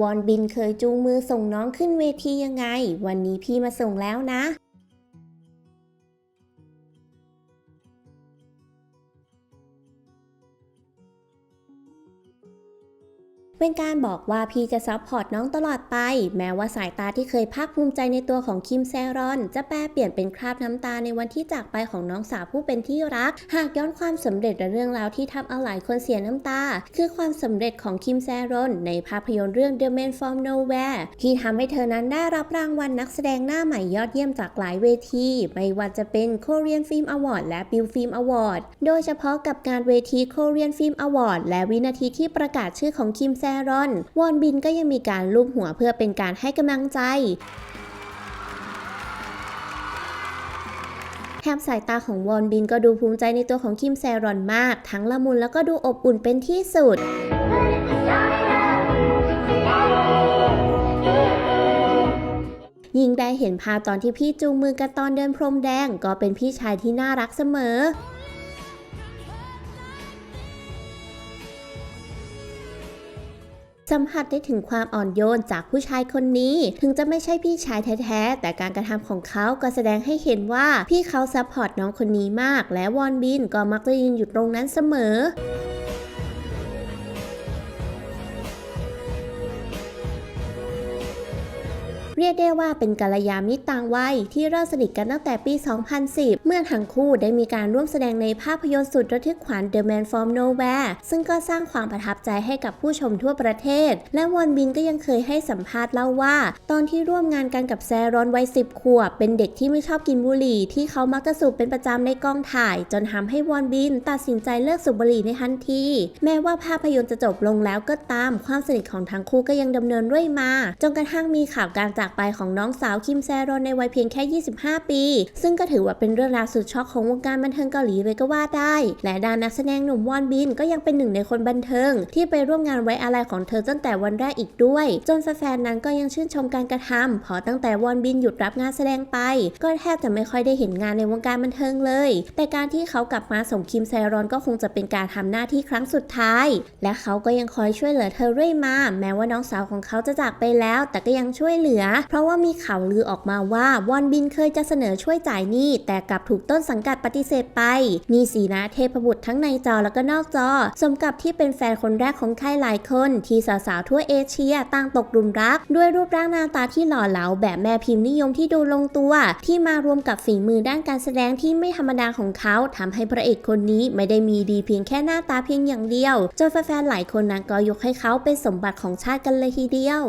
วอนบินเคยจูงมือส่งน้องขึ้นเวทียังไง วันนี้พี่มาส่งแล้วนะ เป็นการบอกว่าพี่จะซัพพอร์ตน้องตลอดไป แม้ว่าสายตาที่เคยภาคภูมิใจในตัวของคิมแซรอน จะแปลเปลี่ยนเป็นคราบน้ำตาในวันที่จากไปของน้องสาวผู้เป็นที่รัก หากย้อนความสำเร็จและเรื่องราวที่ทำเอาหลายคนเสียน้ำตา คือความสำเร็จของคิมแซรอน ในภาพยนตร์เรื่อง The Man from Nowhere ที่ทำให้เธอนั้นได้รับรางวัลนักแสดงหน้าใหม่ยอดเยี่ยมจากหลายเวที ไม่ว่าจะเป็น Korean Film Award และ Bill Film Award โดยเฉพาะกับการเวที Korean Film Award และวินาทีที่ประกาศชื่อของคิมแซรอน วอนบินก็ยังมีการลูบหัวเพื่อเป็นการให้กำลังใจแถมสายตาของวอนบินก็ดูภูมิใจในตัวของคิมแซรอนมาก ทั้งละมุนแล้วก็ดูอบอุ่นเป็นที่สุด ยิ่งได้เห็นภาพตอนที่พี่จูงมือกันตอนเดินพรมแดง ก็เป็นพี่ชายที่น่ารักเสมอ สัมผัสได้ถึงความอ่อนโยนจากผู้ชายคนนี้ ถึงจะไม่ใช่พี่ชายแท้ๆ แต่การกระทำของเขาก็แสดงให้เห็นว่าพี่เขาซัพพอร์ตน้องคนนี้มาก และวอนบินก็มักจะยืนอยู่ตรงนั้นเสมอ เรียกได้ว่าเป็นกัลยาณมิตรต่างวัยที่เริ่มสนิทกันตั้งแต่ปี 2010 เมื่อทั้งคู่ได้มีการร่วมแสดงในภาพยนตร์สุดระทึกขวัญ The Man from Nowhere ซึ่งก็สร้างความประทับใจให้กับผู้ชมทั่วประเทศ และวอนบินก็ยังเคยให้สัมภาษณ์เล่าว่า ตอนที่ร่วมงานกันกับแซรอนวัย 10 ขวบ เป็นเด็กที่ไม่ชอบกินบุหรี่ ที่เขามักจะสูบเป็นประจำในกองถ่าย จนทำให้วอนบินตัดสินใจเลิกสูบบุหรี่ในทันที แม้ว่าภาพยนตร์จะจบลงแล้วก็ตามความสนิทของทั้งคู่ก็ยังดำเนินเรื่อยมา จนกระทั่งมีข่าวการจากากไปของน้องสาวคิมแซรอนในวัยเพียงแค่ 25 ปี ซึ่งก็ถือว่าเป็นเรื่องราวสุดช็อกของวงการบันเทิงเกาหลีเลยก็ว่าได้ และดานักแสดงหนุ่มวอนบินก็ยังเป็นหนึ่งในคนบันเทิง ที่ไปร่วมงานไว้อาลัยของเธอตั้งแต่วันแรกอีกด้วย จนแฟนๆนั้นก็ยังชื่นชมการกระทำพราะตั้งแต่วอนบินหยุดรับงานแสดงไป ก็แทบจะไม่ค่อยได้เห็นงานในวงการบันเทิงเลย แต่การที่เขากลับมาส่งคิมแซรอนก็คงจะเป็นการทำหน้าที่ครั้งสุดท้าย และเขาก็ยังคอยช่วยเหลือเธอเรื่อยมา แม้ว่าน้องสาวของเขาจะจากไปแล้ว แต่ก็ยังช่วยเหลือเพราะว่ามีข่าวลือออกมาว่าวอนบินเคยจะเสนอช่วยจ่ายหนี้ แต่กลับถูกต้นสังกัดปฏิเสธไป มีสีนะเทพบุตรทั้งในจอแล้วก็นอกจอ สมกับที่เป็นแฟนคนแรกของใครหลายคน ที่สาวๆทั่วเอเชียต่างตกหลุมรัก ด้วยรูปร่างหน้าตาที่หล่อเหลาแบบแม่พิมพ์นิยมที่ดูลงตัว ที่มารวมกับฝีมือด้านการแสดงที่ไม่ธรรมดาของเขาทำให้พระเอกคนนี้ไม่ได้มีดีเพียงแค่หน้าตาเพียงอย่างเดียวจนแฟนๆหลายคนนั้นก็ยกให้เขาเป็นสมบัติของชาติกันเลยทีเดียว